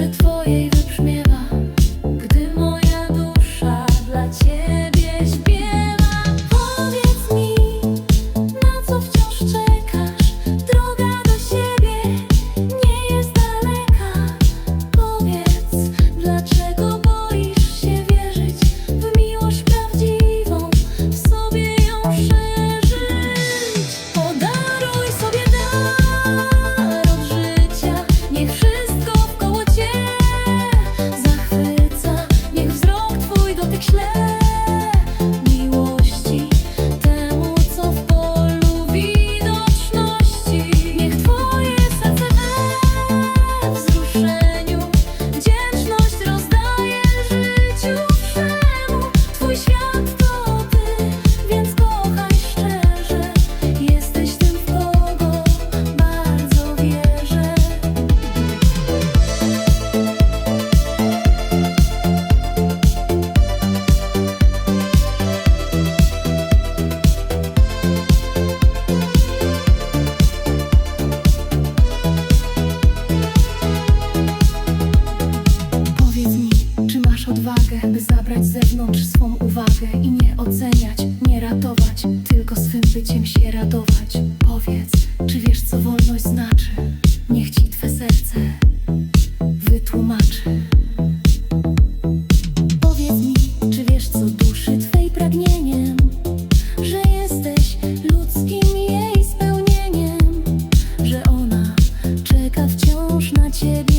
серед твоїх. ratować Tylko swym życiem się radować Powiedz, czy wiesz co wolność znaczy? Niech ci twe serce wytłumaczy Powiedz mi, czy wiesz co duszy twej pragnieniem? Że jesteś ludzkim jej spełnieniem Że ona czeka wciąż na ciebie